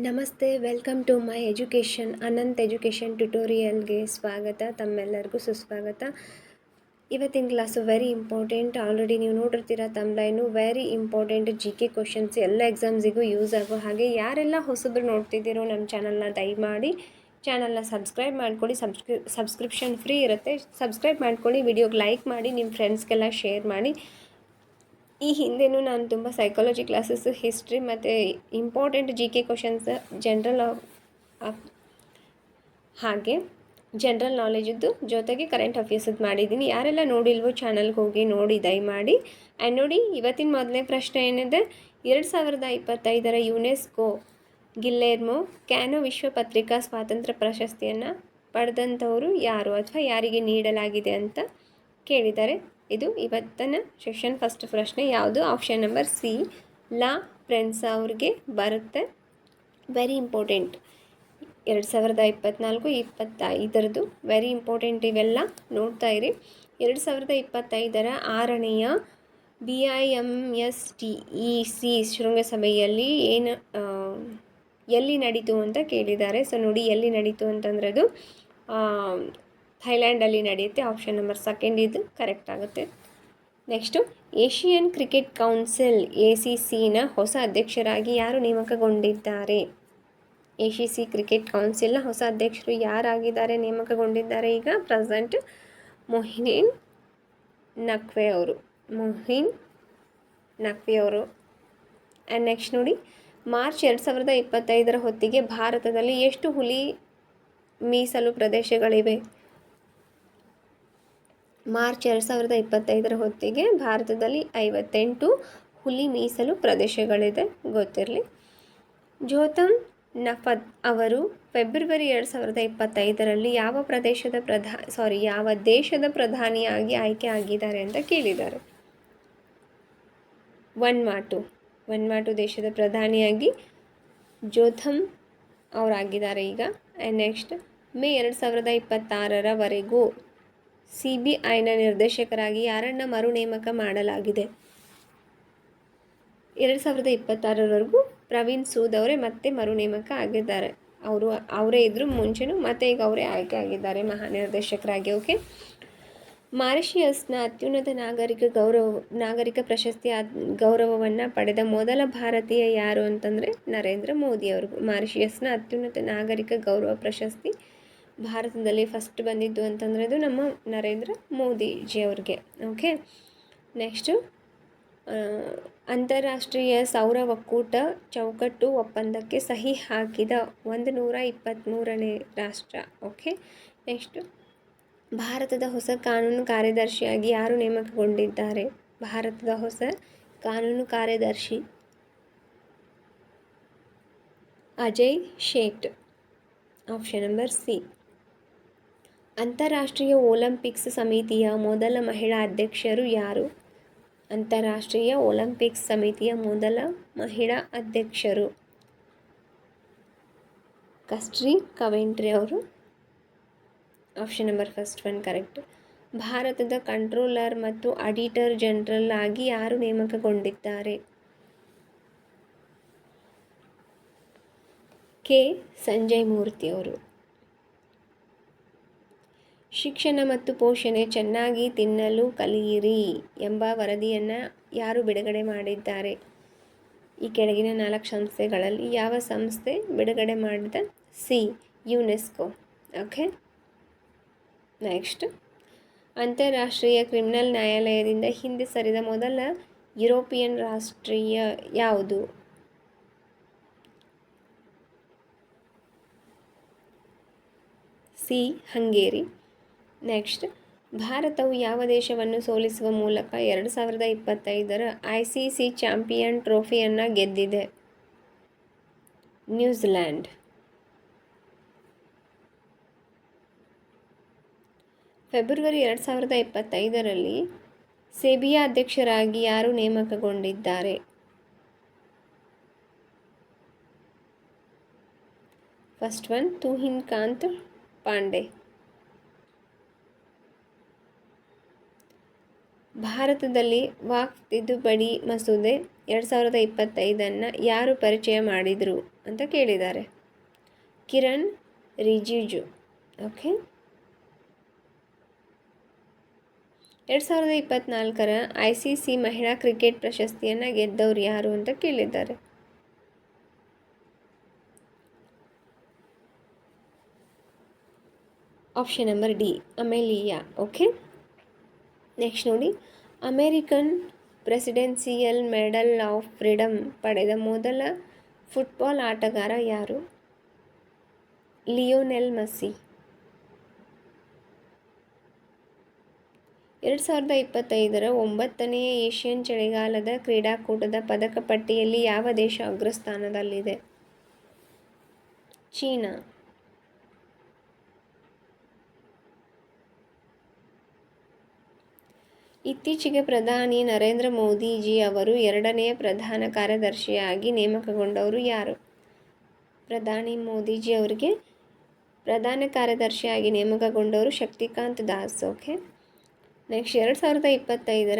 ನಮಸ್ತೆ, welcome to my education, Anant education ಟ್ಯುಟೋರಿಯಲ್ಗೆ ಸ್ವಾಗತ, ತಮ್ಮೆಲ್ಲರಿಗೂ ಸುಸ್ವಾಗತ. ಇವತ್ತಿನ ಕ್ಲಾಸು ವೆರಿ ಇಂಪಾರ್ಟೆಂಟ್ ಆಲ್ರೆಡಿ ನೀವು ನೋಡಿರ್ತೀರ ತಮ್ಲೈನು very important G K questions ಎಲ್ಲ ಎಕ್ಸಾಮ್ಸಿಗೂ ಯೂಸ್ ಆಗೋ ಹಾಗೆ ಯಾರೆಲ್ಲ ಹೊಸಬ್ರು ನೋಡ್ತಿದ್ದೀರೋ ನಮ್ಮ ಚಾನಲ್ನ ದಯಮಾಡಿ ಚಾನಲ್ನ ಸಬ್ಸ್ಕ್ರೈಬ್ ಮಾಡ್ಕೊಳ್ಳಿ. ಸಬ್ಸ್ಕ್ರಿ ಸಬ್ಸ್ಕ್ರಿಪ್ಷನ್ ಫ್ರೀ ಇರುತ್ತೆ. ಸಬ್ಸ್ಕ್ರೈಬ್ ಮಾಡ್ಕೊಳ್ಳಿ ವಿಡಿಯೋಗೆ ಲೈಕ್ ಮಾಡಿ, ನಿಮ್ಮ ಫ್ರೆಂಡ್ಸ್ಗೆಲ್ಲ ಶೇರ್ ಮಾಡಿ. ಈ ಹಿಂದೆನೂ ನಾನು ತುಂಬ ಸೈಕಾಲಜಿ ಕ್ಲಾಸಸ್ಸು ಹಿಸ್ಟ್ರಿ ಮತ್ತು important G K questions general ಹಾಗೆ ಜನ್ರಲ್ ನಾಲೆಜಿದ್ದು ಜೊತೆಗೆ ಕರೆಂಟ್ ಅಫೇರ್ಸದ್ದು ಮಾಡಿದ್ದೀನಿ. ಯಾರೆಲ್ಲ ನೋಡಿಲ್ವೋ ಚಾನಲ್ಗೆ ಹೋಗಿ ನೋಡಿ, ದಯಮಾಡಿ. ಆ್ಯಂಡ್ ನೋಡಿ, ಇವತ್ತಿನ ಮೊದಲನೇ ಪ್ರಶ್ನೆ ಏನಿದೆ? ಎರಡು ಸಾವಿರದ ಇಪ್ಪತ್ತೈದರ ಯುನೆಸ್ಕೋ ಗಿಲ್ಲೆರ್ಮೋ ಕ್ಯಾನೋ ವಿಶ್ವ ಪತ್ರಿಕಾ ಸ್ವಾತಂತ್ರ್ಯ ಪ್ರಶಸ್ತಿಯನ್ನು ಪಡೆದಂಥವರು ಯಾರು ಅಥವಾ ಯಾರಿಗೆ ನೀಡಲಾಗಿದೆ ಅಂತ ಕೇಳಿದ್ದಾರೆ. ಇದು ಇವತ್ತಿನ ಸೆಷನ್ ಫಸ್ಟ್ ಪ್ರಶ್ನೆ ಯಾವುದು? ಆಪ್ಷನ್ ನಂಬರ್ ಸಿ ಲಾ ಫ್ರೆಂಡ್ಸ್ ಅವ್ರಿಗೆ ಬರುತ್ತೆ. ವೆರಿ ಇಂಪಾರ್ಟೆಂಟ್ ಎರಡು ಸಾವಿರದ ಇಪ್ಪತ್ತ್ನಾಲ್ಕು ಇಪ್ಪತ್ತೈದರದ್ದು ವೆರಿ ಇಂಪಾರ್ಟೆಂಟ್ ಇವೆಲ್ಲ ನೋಡ್ತಾ ಇರಿ. ಎರಡು ಸಾವಿರದ ಇಪ್ಪತ್ತೈದರ ಆರನೆಯ B I M S T E C ಶೃಂಗಸಭೆಯಲ್ಲಿ ಏನು ಎಲ್ಲಿ ನಡೀತು ಅಂತ ಕೇಳಿದ್ದಾರೆ. ಸೊ ನೋಡಿ ಎಲ್ಲಿ ನಡೀತು ಅಂತಂದ್ರೆ ಅದು ಥೈಲ್ಯಾಂಡಲ್ಲಿ ನಡೆಯುತ್ತೆ. ಆಪ್ಷನ್ ನಂಬರ್ ಸೆಕೆಂಡ್ ಇದು ಕರೆಕ್ಟ್ ಆಗುತ್ತೆ. Next Asian cricket council A C ಸಿನ ಹೊಸ ಅಧ್ಯಕ್ಷರಾಗಿ ಯಾರು ನೇಮಕಗೊಂಡಿದ್ದಾರೆ? ಎ ಸಿ ಸಿ ಕ್ರಿಕೆಟ್ ಕೌನ್ಸಿಲ್ನ ಹೊಸ ಅಧ್ಯಕ್ಷರು ಯಾರಾಗಿದ್ದಾರೆ ನೇಮಕಗೊಂಡಿದ್ದಾರೆ ಈಗ? ಪ್ರೆಸೆಂಟ್ ಮೊಹಿನ್ ನಕ್ವೆ ಅವರು. ಮೊಹಿನ್ ನಕ್ವೆ ಅವರು. ಆ್ಯಂಡ್ ನೆಕ್ಸ್ಟ್ ನೋಡಿ, ಮಾರ್ಚ್ ಎರಡು ಸಾವಿರದ ಇಪ್ಪತ್ತೈದರ ಹೊತ್ತಿಗೆ ಭಾರತದಲ್ಲಿ ಎಷ್ಟು ಹುಲಿ ಮೀಸಲು ಪ್ರದೇಶಗಳಿವೆ? ಮಾರ್ಚ್ ಎರಡು ಸಾವಿರದ ಇಪ್ಪತ್ತೈದರ ಹೊತ್ತಿಗೆ ಭಾರತದಲ್ಲಿ ಐವತ್ತೆಂಟು ಹುಲಿ ಮೀಸಲು ಪ್ರದೇಶಗಳಿದೆ. ಗೊತ್ತಿರಲಿ? ಜೋತಮ್ ನಫದ್ ಅವರು ಫೆಬ್ರವರಿ ಎರಡು ಸಾವಿರದ ಇಪ್ಪತ್ತೈದರಲ್ಲಿ ಯಾವ ಪ್ರದೇಶದ ಪ್ರಧಾ ಸಾರಿ ಯಾವ ದೇಶದ ಪ್ರಧಾನಿಯಾಗಿ ಆಯ್ಕೆ ಆಗಿದ್ದಾರೆ ಅಂತ ಕೇಳಿದ್ದಾರೆ. ವನ್ಮಾಟು ವನ್ಮಾಟು ದೇಶದ ಪ್ರಧಾನಿಯಾಗಿ ಜೋಥಮ್ ಅವರಾಗಿದ್ದಾರೆ ಈಗ. ನೆಕ್ಸ್ಟ್ ಮೇ ಎರಡು ಸಾವಿರದ ಇಪ್ಪತ್ತಾರರವರೆಗೂ ಸಿ ಬಿ ಐನ ನಿರ್ದೇಶಕರಾಗಿ ಯಾರನ್ನ ಮರು ನೇಮಕ ಮಾಡಲಾಗಿದೆ? ಎರಡು ಸಾವಿರದ ಇಪ್ಪತ್ತಾರರವರೆಗೂ ಪ್ರವೀಣ್ ಸೂದ್ ಅವರೇ ಮತ್ತೆ ಮರು ನೇಮಕ ಆಗಿದ್ದಾರೆ. ಅವರು, ಅವರೇ ಇದ್ದರು ಮುಂಚೆನೂ ಮತ್ತೆ ಈಗ ಅವರೇ ಆಯ್ಕೆ ಆಗಿದ್ದಾರೆ ಮಹಾನಿರ್ದೇಶಕರಾಗಿ ಓಕೆ? ಮಾರಿಷಿಯಸ್ನ ಅತ್ಯುನ್ನತ ನಾಗರಿಕ ಗೌರವ, ನಾಗರಿಕ ಪ್ರಶಸ್ತಿ ಗೌರವವನ್ನು ಪಡೆದ ಮೊದಲ ಭಾರತೀಯ ಯಾರು ಅಂತಂದರೆ ನರೇಂದ್ರ ಮೋದಿ ಅವರು. ಮಾರಿಷಿಯಸ್ನ ಅತ್ಯುನ್ನತ ನಾಗರಿಕ ಗೌರವ ಪ್ರಶಸ್ತಿ ಭಾರತದಲ್ಲಿ ಫಸ್ಟ್ ಬಂದಿದ್ದು ಅಂತಂದರೆ ಅದು ನಮ್ಮ ನರೇಂದ್ರ ಮೋದಿಜಿ ಅವ್ರಿಗೆ ಓಕೆ ನೆಕ್ಸ್ಟು ಅಂತಾರಾಷ್ಟ್ರೀಯ ಸೌರ ಒಕ್ಕೂಟ ಚೌಕಟ್ಟು ಒಪ್ಪಂದಕ್ಕೆ ಸಹಿ ಹಾಕಿದ ಒಂದು ನೂರ ಇಪ್ಪತ್ತ್ಮೂರನೇ ರಾಷ್ಟ್ರ. ಓಕೆ ನೆಕ್ಸ್ಟು ಭಾರತದ ಹೊಸ ಕಾನೂನು ಕಾರ್ಯದರ್ಶಿಯಾಗಿ ಯಾರು ನೇಮಕಗೊಂಡಿದ್ದಾರೆ? ಭಾರತದ ಹೊಸ ಕಾನೂನು ಕಾರ್ಯದರ್ಶಿ Ajay Seth. Option number C ಅಂತಾರಾಷ್ಟ್ರೀಯ ಒಲಿಂಪಿಕ್ಸ್ ಸಮಿತಿಯ ಮೊದಲ ಮಹಿಳಾ ಅಧ್ಯಕ್ಷರು ಯಾರು? ಅಂತಾರಾಷ್ಟ್ರೀಯ ಒಲಿಂಪಿಕ್ಸ್ ಸಮಿತಿಯ ಮೊದಲ ಮಹಿಳಾ ಅಧ್ಯಕ್ಷರು ಕಸ್ಟ್ರಿ ಕವೆಂಟ್ರಿ ಅವರು. Option number first one correct. ಭಾರತದ ಕಂಟ್ರೋಲರ್ ಮತ್ತು ಅಡಿಟರ್ ಜನರಲ್ ಆಗಿ ಯಾರು ನೇಮಕಗೊಂಡಿದ್ದಾರೆ? ಕೆ. ಸಂಜಯ್ ಮೂರ್ತಿ ಅವರು. ಶಿಕ್ಷಣ ಮತ್ತು ಪೋಷಣೆ ಚೆನ್ನಾಗಿ ತಿನ್ನಲು ಕಲಿಯಿರಿ ಎಂಬ ವರದಿಯನ್ನು ಯಾರು ಬಿಡುಗಡೆ ಮಾಡಿದ್ದಾರೆ? ಈ ಕೆಳಗಿನ ನಾಲ್ಕು ಸಂಸ್ಥೆಗಳಲ್ಲಿ ಯಾವ ಸಂಸ್ಥೆ ಬಿಡುಗಡೆ ಮಾಡಿದ ಸಿ, ಯುನೆಸ್ಕೋ. ಓಕೆ. ನೆಕ್ಸ್ಟ್. ಅಂತಾರಾಷ್ಟ್ರೀಯ ಕ್ರಿಮಿನಲ್ ನ್ಯಾಯಾಲಯದಿಂದ ಹಿಂದೆ ಸರಿದ ಮೊದಲ ಯುರೋಪಿಯನ್ ರಾಷ್ಟ್ರೀಯ ಯಾವುದು? C, Hungary. ನೆಕ್ಸ್ಟ್ ಭಾರತವು ಯಾವ ದೇಶವನ್ನು ಸೋಲಿಸುವ ಮೂಲಕ ಎರಡು ಸಾವಿರದ ಇಪ್ಪತ್ತೈದರ ಐ ಸಿ ಸಿ ಚಾಂಪಿಯನ್ ಟ್ರೋಫಿಯನ್ನು ಗೆದ್ದಿದೆ? New Zealand. ಫೆಬ್ರವರಿ ಎರಡು ಸಾವಿರದ ಇಪ್ಪತ್ತೈದರಲ್ಲಿ ಸೆಬಿಯಾ ಅಧ್ಯಕ್ಷರಾಗಿ ಯಾರು ನೇಮಕಗೊಂಡಿದ್ದಾರೆ? ಫಸ್ಟ್ ಒನ್ ತುಹಿನ್ ಕಾಂತ್ ಪಾಂಡೆ ಭಾರತದಲ್ಲಿ ವಾಕ್ ತಿದ್ದುಪಡಿ ಮಸೂದೆ ಎರಡು ಸಾವಿರದ ಇಪ್ಪತ್ತೈದನ್ನು ಯಾರು ಪರಿಚಯ ಮಾಡಿದರು ಅಂತ ಕೇಳಿದ್ದಾರೆ. ಕಿರಣ್ ರಿಜಿಜು, ಓಕೆ. ಎರಡು ಸಾವಿರದ ಇಪ್ಪತ್ತ್ನಾಲ್ಕರ ಐ ಸಿ ಸಿ ಮಹಿಳಾ ಕ್ರಿಕೆಟ್ ಪ್ರಶಸ್ತಿಯನ್ನು ಗೆದ್ದವ್ರು ಯಾರು ಅಂತ ಕೇಳಿದ್ದಾರೆ. Option number D, Amelia, okay. Next ನೋಡಿ. American presidential medal of freedom ಪಡೆದ ಮೊದಲ ಫುಟ್ಬಾಲ್ ಆಟಗಾರ ಯಾರು? Lionel Messi. ಎರಡು ಸಾವಿರದ ಇಪ್ಪತ್ತೈದರ ಒಂಬತ್ತನೆಯ ಏಷ್ಯನ್ ಚಳಿಗಾಲದ ಕ್ರೀಡಾಕೂಟದ ಪದಕ ಪಟ್ಟಿಯಲ್ಲಿ ಯಾವ ದೇಶ ಅಗ್ರಸ್ಥಾನದಲ್ಲಿದೆ? ಚೀನಾ. ಇತ್ತೀಚೆಗೆ ಪ್ರಧಾನಿ ನರೇಂದ್ರ ಮೋದಿಜಿ ಅವರು ಎರಡನೆಯ ಪ್ರಧಾನ ಕಾರ್ಯದರ್ಶಿಯಾಗಿ ನೇಮಕಗೊಂಡವರು ಯಾರು? ಪ್ರಧಾನಿ ಮೋದಿಜಿ ಅವರಿಗೆ ಪ್ರಧಾನ ಕಾರ್ಯದರ್ಶಿಯಾಗಿ ನೇಮಕಗೊಂಡವರು ಶಕ್ತಿಕಾಂತ್ ದಾಸ್, ಓಕೆ? ನೆಕ್ಸ್ಟ್ ಎರಡು ಸಾವಿರದ ಇಪ್ಪತ್ತೈದರ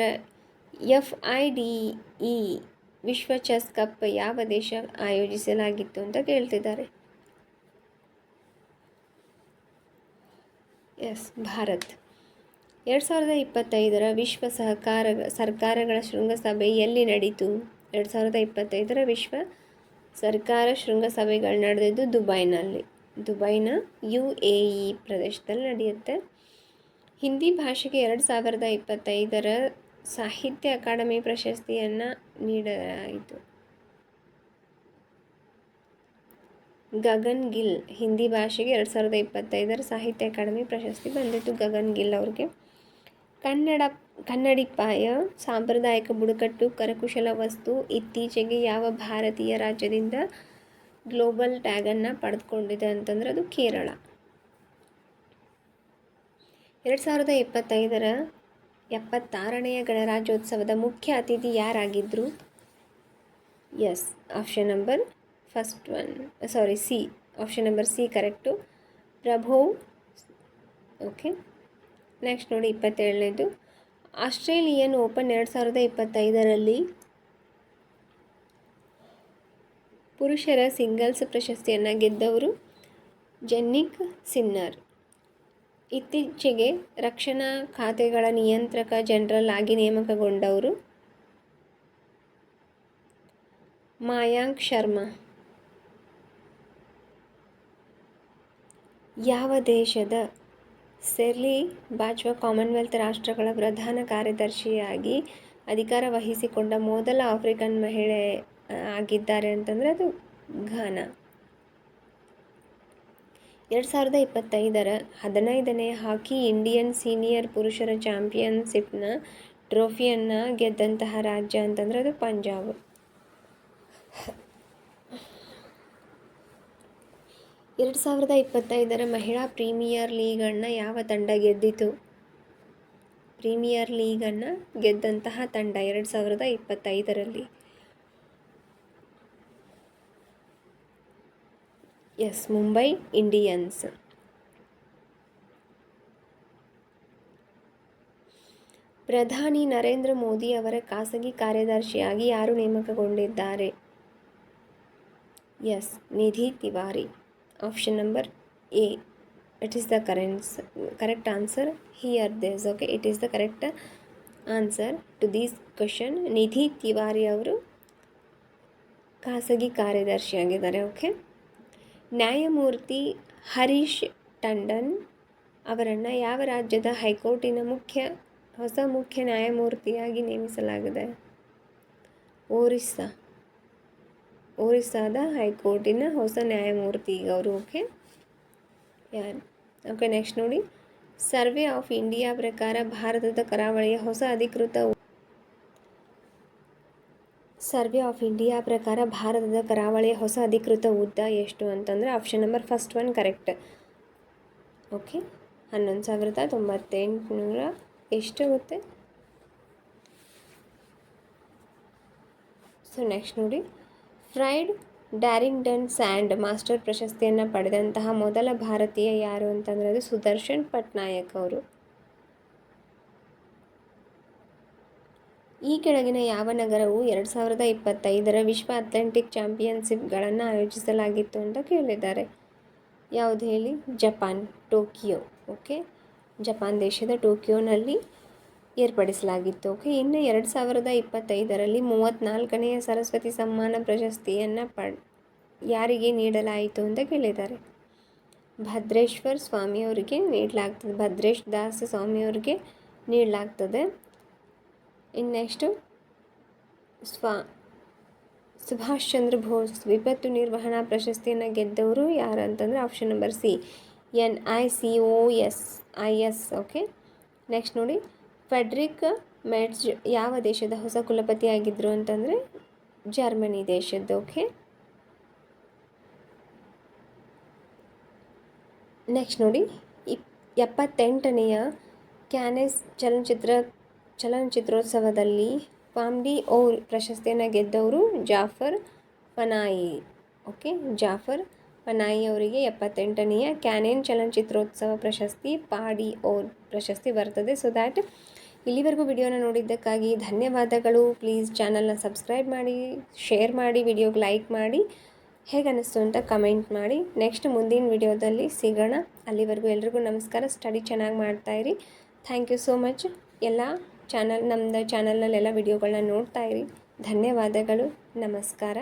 ಎಫ್ ಐ ಡಿ ಇ ವಿಶ್ವ ಚೆಸ್ ಕಪ್ ಯಾವ ದೇಶ ಆಯೋಜಿಸಲಾಗಿತ್ತು ಅಂತ ಕೇಳ್ತಿದ್ದಾರೆ. ಎಸ್ ಭಾರತ್. ಎರಡು ಸಾವಿರದ ಇಪ್ಪತ್ತೈದರ ವಿಶ್ವ ಸಹಕಾರ, ಸರ್ಕಾರಗಳ ಶೃಂಗಸಭೆ ಎಲ್ಲಿ ನಡೀತು? ಎರಡು ಸಾವಿರದ ಇಪ್ಪತ್ತೈದರ ವಿಶ್ವ ಸರ್ಕಾರ ಶೃಂಗಸಭೆಗಳು ನಡೆದಿದ್ದು ದುಬೈನಲ್ಲಿ. ದುಬೈನ ಯು ಎ ಇ ಪ್ರದೇಶದಲ್ಲಿ ನಡೆಯುತ್ತೆ. ಹಿಂದಿ ಭಾಷೆಗೆ ಎರಡು ಸಾವಿರದ ಇಪ್ಪತ್ತೈದರ ಸಾಹಿತ್ಯ ಅಕಾಡೆಮಿ ಪ್ರಶಸ್ತಿಯನ್ನು ನೀಡಲಾಯಿತು. ಗಗನ್ ಗಿಲ್, ಹಿಂದಿ ಭಾಷೆಗೆ ಎರಡು ಸಾವಿರದ ಇಪ್ಪತ್ತೈದರ ಸಾಹಿತ್ಯ ಅಕಾಡೆಮಿ ಪ್ರಶಸ್ತಿ ಬಂದಿತ್ತು. ಗಗನ್ ಗಿಲ್ ಅವ್ರಿಗೆ ಕನ್ನಡ, ಕನ್ನಡಿಪಾಯ, ಸಾಂಪ್ರದಾಯಿಕ ಬುಡಕಟ್ಟು, ಕರಕುಶಲ ವಸ್ತು ಇತ್ತೀಚೆಗೆ ಯಾವ ಭಾರತೀಯ ರಾಜ್ಯದಿಂದ ಗ್ಲೋಬಲ್ ಟ್ಯಾಗನ್ನು ಪಡೆದುಕೊಂಡಿದೆ ಅಂತಂದರೆ ಅದು ಕೇರಳ. ಎರಡು ಸಾವಿರದ ಇಪ್ಪತ್ತೈದರ ಎಪ್ಪತ್ತಾರನೆಯ ಗಣರಾಜ್ಯೋತ್ಸವದ ಮುಖ್ಯ ಅತಿಥಿ ಯಾರಾಗಿದ್ದರು yes, option number first one, sorry C, option number C correct. ಪ್ರಭೋ, ಓಕೆ. ನೆಕ್ಸ್ಟ್ ನೋಡಿ ಇಪ್ಪತ್ತೇಳನೇದು. ಆಸ್ಟ್ರೇಲಿಯನ್ ಓಪನ್ ಎರಡು ಸಾವಿರದ ಇಪ್ಪತ್ತೈದರಲ್ಲಿ ಪುರುಷರ ಸಿಂಗಲ್ಸ್ ಪ್ರಶಸ್ತಿಯನ್ನು ಗೆದ್ದವರು ಜೆನ್ನಿಕ್ ಸಿನ್ನರ್. ಇತ್ತೀಚೆಗೆ ರಕ್ಷಣಾ ಖಾತೆಗಳ ನಿಯಂತ್ರಕ ಜನರಲ್ ಆಗಿ ನೇಮಕಗೊಂಡವರು ಮಾಯಾಂಕ್ ಶರ್ಮಾ. ಯಾವ ದೇಶದ ಸೆರ್ಲಿ ಬಾಜ್ವಾ ಕಾಮನ್ವೆಲ್ತ್ ರಾಷ್ಟ್ರಗಳ ಪ್ರಧಾನ ಕಾರ್ಯದರ್ಶಿಯಾಗಿ ಅಧಿಕಾರ ವಹಿಸಿಕೊಂಡ ಮೊದಲ ಆಫ್ರಿಕನ್ ಮಹಿಳೆ ಆಗಿದ್ದಾರೆ ಅಂತಂದರೆ ಅದು ಘಾನಾ. ಎರಡು ಸಾವಿರದ ಇಪ್ಪತ್ತೈದರ ಹದಿನೈದನೇ ಹಾಕಿ ಇಂಡಿಯನ್ ಸೀನಿಯರ್ ಪುರುಷರ ಚಾಂಪಿಯನ್ಶಿಪ್ನ ಟ್ರೋಫಿಯನ್ನು ಗೆದ್ದಂತಹ ರಾಜ್ಯ ಅಂತಂದರೆ ಅದು ಪಂಜಾಬ್. ಎರಡು ಸಾವಿರದ ಇಪ್ಪತ್ತೈದರ ಮಹಿಳಾ ಪ್ರೀಮಿಯರ್ ಲೀಗನ್ನು ಯಾವ ತಂಡ ಗೆದ್ದಿತು? ಪ್ರೀಮಿಯರ್ ಲೀಗನ್ನು ಗೆದ್ದಂತಹ ತಂಡ ಎರಡು ಸಾವಿರದ ಇಪ್ಪತ್ತೈದರಲ್ಲಿ. Yes, Mumbai Indians. ಪ್ರಧಾನಿ ನರೇಂದ್ರ ಮೋದಿ ಅವರ ಖಾಸಗಿ ಕಾರ್ಯದರ್ಶಿಯಾಗಿ ಯಾರು ನೇಮಕಗೊಂಡಿದ್ದಾರೆ? Yes, Nidhi Tewari. Number A it is the current correct answer here this okay it is the correct answer to these question Nidhi Tewari ಅವರು ಖಾಸಗಿ ಕಾರ್ಯದರ್ಶಿಯಾಗಿದ್ದಾರೆ ಓಕೆ ನ್ಯಾಯಮೂರ್ತಿ ಹರೀಶ್ ಟಂಡನ್ ಅವರನ್ನು ಯಾವ ರಾಜ್ಯದ ಹೈಕೋರ್ಟಿನ ಮುಖ್ಯ, ಹೊಸ ಮುಖ್ಯ ನ್ಯಾಯಮೂರ್ತಿಯಾಗಿ ನೇಮಿಸಲಾಗಿದೆ? ಒರಿಸ್ಸಾ. ಒರಿಸ್ಸಾದ ಹೈಕೋರ್ಟಿನ ಹೊಸ ನ್ಯಾಯಮೂರ್ತಿ ಈಗ ಅವರು, ಓಕೆ? ಯಾರು? ಓಕೆ, ನೆಕ್ಸ್ಟ್ ನೋಡಿ. ಸರ್ವೆ ಆಫ್ ಇಂಡಿಯಾ ಪ್ರಕಾರ ಭಾರತದ ಕರಾವಳಿಯ ಹೊಸ ಅಧಿಕೃತ ಸರ್ವೆ ಆಫ್ ಇಂಡಿಯಾ ಪ್ರಕಾರ ಭಾರತದ ಕರಾವಳಿಯ ಹೊಸ ಅಧಿಕೃತ ಉದ್ದ ಎಷ್ಟು ಅಂತಂದರೆ option number first one correct. Okay, ಹನ್ನೊಂದು ಸಾವಿರದ ತೊಂಬತ್ತೆಂಟುನೂರ ಎಷ್ಟು ಆಗುತ್ತೆ ಸೊ, ನೆಕ್ಸ್ಟ್ ನೋಡಿ. ಫ್ರೈಡ್ ಡ್ಯಾರಿಂಗ್ಡನ್ ಸ್ಯಾಂಡ್ ಮಾಸ್ಟರ್ ಪ್ರಶಸ್ತಿಯನ್ನು ಪಡೆದಂತಹ ಮೊದಲ ಭಾರತೀಯ ಯಾರು ಅಂತಂದರೆ ಅದು ಸುದರ್ಶನ್ ಪಟ್ನಾಯಕ್ ಅವರು. ಈ ಕೆಳಗಿನ ಯಾವ ನಗರವು ಎರಡು ಸಾವಿರದ ಇಪ್ಪತ್ತೈದರ ವಿಶ್ವ ಅಥ್ಲೆಂಟಿಕ್ ಚಾಂಪಿಯನ್ಶಿಪ್ಗಳನ್ನು ಆಯೋಜಿಸಲಾಗಿತ್ತು ಅಂತ ಕೇಳಿದ್ದಾರೆ. ಯಾವುದು ಹೇಳಿ? ಜಪಾನ್, ಟೋಕಿಯೋ ಓಕೆ ಜಪಾನ್ ದೇಶದ ಟೋಕಿಯೋನಲ್ಲಿ ಏರ್ಪಡಿಸಲಾಗಿತ್ತು. ಓಕೆ, ಇನ್ನು ಎರಡು ಸಾವಿರದ ಇಪ್ಪತ್ತೈದರಲ್ಲಿ ಮೂವತ್ತ್ನಾಲ್ಕನೆಯ ಸರಸ್ವತಿ ಸಮ್ಮಾನ ಪ್ರಶಸ್ತಿಯನ್ನು ಪಡ್, ಯಾರಿಗೆ ನೀಡಲಾಯಿತು ಅಂತ ಕೇಳಿದ್ದಾರೆ. ಭದ್ರೇಶ್ವರ್ ಸ್ವಾಮಿಯವರಿಗೆ ನೀಡಲಾಗ್ತದೆ, ಭದ್ರೇಶ್ ದಾಸ್ ಸ್ವಾಮಿಯವರಿಗೆ ನೀಡಲಾಗ್ತದೆ. ಇನ್ನು ನೆಕ್ಸ್ಟು ಸ್ವಾ, ಸುಭಾಷ್ ಚಂದ್ರ ಬೋಸ್ ವಿಪತ್ತು ನಿರ್ವಹಣಾ ಪ್ರಶಸ್ತಿಯನ್ನು ಗೆದ್ದವರು ಯಾರು ಅಂತಂದರೆ option number C, N I C O S, I S, okay. Next ನೋಡಿ. ಫೆಡ್ರಿಕ್ ಮ್ಯಾಟ್ಸ್ ಯಾವ ದೇಶದ ಹೊಸ ಕುಲಪತಿ ಆಗಿದ್ದರು ಅಂತಂದರೆ ಜರ್ಮನಿ ದೇಶದ್ದು ಓಕೆ ನೆಕ್ಸ್ಟ್ ನೋಡಿ, ಇಪ್, ಎಪ್ಪತ್ತೆಂಟನೆಯ ಕ್ಯಾನೆಸ್ ಚಲನಚಿತ್ರ, ಚಲನಚಿತ್ರೋತ್ಸವದಲ್ಲಿ ಪಾಮ್ಡಿ ಓರ್ ಪ್ರಶಸ್ತಿಯನ್ನು ಗೆದ್ದವರು Jafar Panahi okay Jafar Panahi ಅವರಿಗೆ ಎಪ್ಪತ್ತೆಂಟನೆಯ ಕ್ಯಾನೆನ್ ಚಲನಚಿತ್ರೋತ್ಸವ ಪ್ರಶಸ್ತಿ, ಪಾಡಿ ಓರ್ ಪ್ರಶಸ್ತಿ ಬರ್ತದೆ. ಸೊ ದ್ಯಾಟ್ ಇಲ್ಲಿವರೆಗೂ ವಿಡಿಯೋನ ನೋಡಿದ್ದಕ್ಕಾಗಿ ಧನ್ಯವಾದಗಳು. ಪ್ಲೀಸ್ ಚಾನಲ್ನ ಸಬ್ಸ್ಕ್ರೈಬ್ ಮಾಡಿ ಶೇರ್ ಮಾಡಿ, ವಿಡಿಯೋಗೆ ಲೈಕ್ ಮಾಡಿ. ಹೇಗೆ ಅನ್ನಿಸ್ತು ಅಂತ ಕಮೆಂಟ್ ಮಾಡಿ. ನೆಕ್ಸ್ಟ್ ಮುಂದಿನ ವಿಡಿಯೋದಲ್ಲಿ ಸಿಗೋಣ. ಅಲ್ಲಿವರೆಗೂ ಎಲ್ರಿಗೂ ನಮಸ್ಕಾರ. ಸ್ಟಡಿ ಚೆನ್ನಾಗಿ ಮಾಡ್ತಾಯಿರಿ ಥ್ಯಾಂಕ್ ಯು ಸೋ ಮಚ್ ಎಲ್ಲ ಚಾನಲ್ ನಮ್ಮದು ಚಾನಲ್ನಲ್ಲೆಲ್ಲ ವಿಡಿಯೋಗಳನ್ನ ನೋಡ್ತಾಯಿರಿ ಧನ್ಯವಾದಗಳು. ನಮಸ್ಕಾರ.